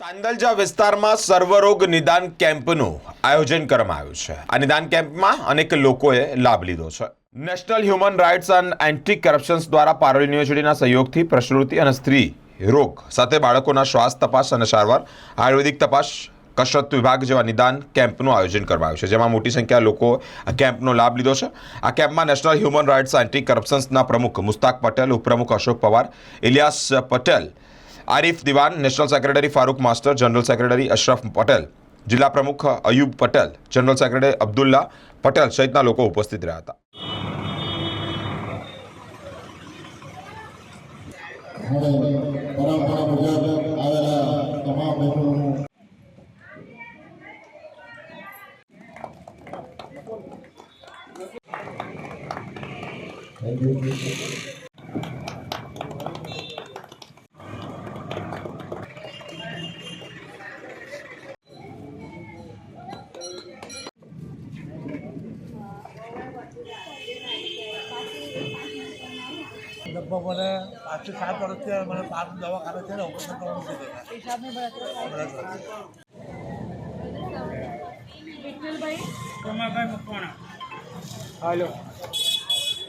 તાંદલજા વિસ્તારમાં સર્વરોગ નિદાન કેમ્પનું આયોજન કરવામાં આવ્યું છે. આ નિદાન કેમ્પમાં અનેક લોકોએ લાભ લીધો છે. National human rights and anti corruptions દ્વારા પારોલ યુનિવર્સિટીના સહયોગથી પ્રસૃતિ અને સ્ત્રી રોગ સાથે બાળકોના શ્વાસ તપાસ અને સારવાર, આયુર્વેદિક તપાસ, કસરત વિભાગ જેવા નિદાન કેમ્પનું આયોજન કરવામાં આવ્યું છે, જેમાં મોટી સંખ્યા લોકો આ કેમ્પનો લાભ લીધો છે. આ કેમ્પમાં નેશનલ હ્યુમન રાઇટ્સ એન્ટી કરપ્શન્સના પ્રમુખ મુસ્તાક પટેલ, ઉપપ્રમુખ Ashok Pawar, Ilyas Patel Arif Diwan, national secretary Farooq master general secretary Ashraf Patel, જિલ્લા પ્રમુખ અયુબ પટેલ, જનરલ સેક્રેટરી અબ્દુલ્લા પટેલ સહિતના લોકો ઉપસ્થિત રહ્યા હતા. તમામ બહેનોનું લગભગ મને પાંચથી સાત વર્ષથી મને પાંચ દવાખાને છે ને ઓપરેશન કરવાનું છે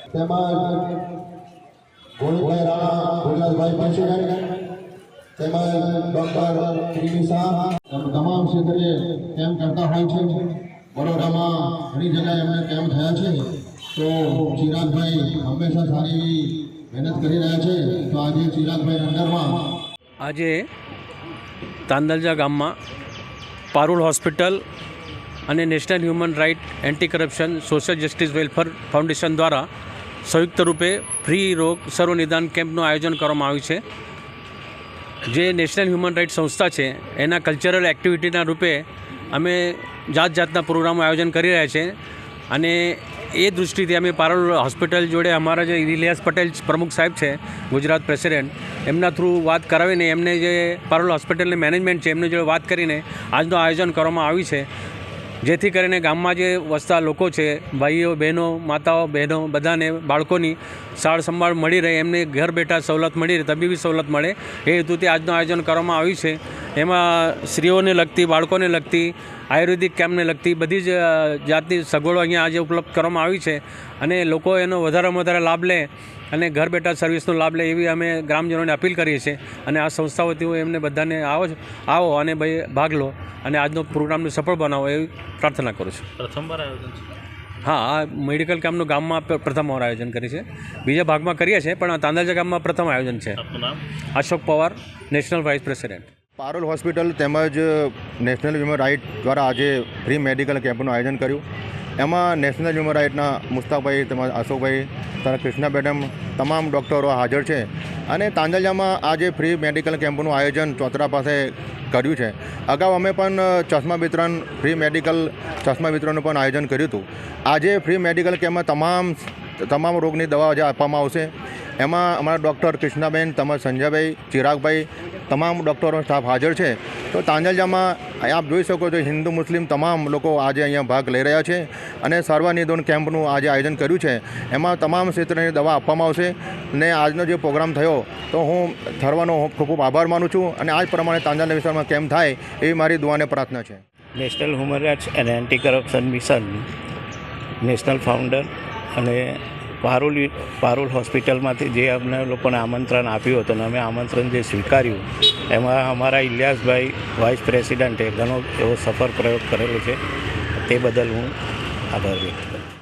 તેમજ ગોવિંદભાઈ તેમજ ડોક્ટર શાહ. તમામ ક્ષેત્રે કેમ્પ કરતા હોય છે? વડોદરામાં ઘણી જગ્યાએ એમને કેમ્પ થયા છે? તો ચિરાગભાઈ હંમેશા સારી એવી મહેનત કરી રહ્યા છે, તો આજે ચિરાગભાઈ અંડરમાં આજે તાંદલજા ગામમાં પારુલ હોસ્પિટલ અને national human right anti corruption social justice welfare foundation દ્વારા સંયુક્ત રૂપે ફ્રી રોગ સર્વનિદાન કેમ્પનું આયોજન કરવામાં આવ્યું છે. જે નેશનલ હ્યુમન રાઇટ સંસ્થા છે, એના કલ્ચરલ એક્ટિવિટીના રૂપે અમે જાત જાતના પ્રોગ્રામો આયોજન કરી રહ્યા છે. અને એ દૃષ્ટિથી અમે પારોલ હોસ્પિટલ જોડે અમારા જે ઇલિયાસ પટેલ પ્રમુખ સાહેબ છે, ગુજરાત પ્રેસિડેન્ટ, એમના થ્રુ વાત કરાવીને એમને જે પારોલ હોસ્પિટલની મેનેજમેન્ટ છે, એમની જોડે વાત કરીને આજનું આયોજન કરવામાં આવ્યું છે. જેથી કરીને ગામમાં જે વસતા લોકો છે, ભાઈઓ, બહેનો, માતાઓ, બહેનો બધાને, બાળકોની સાર સંભાળ મળી રહે, એમને ઘર બેઠા સવલત મળી રહે, તબીબી સવલત મળે, એ હેતુથી આજનું આયોજન કરવામાં આવ્યું છે. એમાં સ્ત્રીઓને લગતી બાળકોને લગતી આયુર્વેદિક કેમ્પને લગતી બધી જ જાતની સગવડો અહીંયા આજે ઉપલબ્ધ કરવામાં આવી છે અને લોકો એનો વધારેમાં વધારે લાભ લે અને ઘર બેઠા સર્વિસનો લાભ લે એવી અમે ગ્રામજનોને અપીલ કરીએ છીએ અને આ સંસ્થાઓથી એમને બધાને આવો આવો અને ભાઈ ભાગ લો અને આજનો પ્રોગ્રામને સફળ બનાવો એવી પ્રાર્થના કરું છું. પ્રથમવાર આયોજન છે? હા આ મેડિકલ કેમ્પનું ગામમાં પ્રથમ વાર આયોજન કરી છે બીજા ભાગમાં કરીએ છીએ પણ આ તાંદાજા ગામમાં પ્રથમ આયોજન છે. Ashok Pawar national vice president. Parul hospital તેમજ નેશનલ હ્યુમન રાઇટ દ્વારા આજે ફ્રી મેડિકલ કેમ્પનું આયોજન કર્યું. એમાં નેશનલ હ્યુમન રાઇટના મુસ્તાકભાઈ, તેમજ અશોકભાઈ, તથા કૃષ્ણા મેડમ તમામ ડૉક્ટરો હાજર છે અને તાંજલિયામાં આજે ફ્રી મેડિકલ કેમ્પનું આયોજન ચોતરા પાસે કર્યું છે. અગાઉ અમે પણ ચશ્મા વિતરણ ફ્રી મેડિકલ ચશ્મા વિતરણનું પણ આયોજન કર્યું હતું. આજે ફ્રી મેડિકલ કેમ્પમાં તમામ તમામ રોગની દવા જે આપવામાં આવશે. એમાં અમારા ડૉક્ટર કૃષ્ણાબેન, તેમજ સંજયભાઈ, ચિરાગભાઈ તમામ ડૉક્ટરો સ્ટાફ હાજર છે. તો તાંજલજામાં આપ જોઈ શકો છો હિન્દુ, મુસ્લિમ તમામ લોકો આજે અહીંયા ભાગ લઈ રહ્યા છે અને સર્વનિધોન કેમ્પનું આજે આયોજન કર્યું છે. એમાં તમામ ક્ષેત્રની દવા આપવામાં આવશે. ને આજનો જે પ્રોગ્રામ થયો, તો હું થરવાનો ખૂબ ખૂબ આભાર માનું છું અને આ જ પ્રમાણે તાંજલના વિસ્તારમાં કેમ્પ થાય એવી મારી દુઆને પ્રાર્થના છે. National human rights and anti corruption mission national founder અને પારુલ પારુલ હોસ્પિટલમાંથી જે અમને લોકોને આમંત્રણ આપ્યું હતું અને અમે આમંત્રણ જે સ્વીકાર્યું, એમાં અમારા ઇલિયાસભાઈ વાઇસ પ્રેસિડન્ટે ઘણો એવો સફળ પ્રયોગ કરેલો છે. તે બદલ હું આભાર વ્યક્ત કરું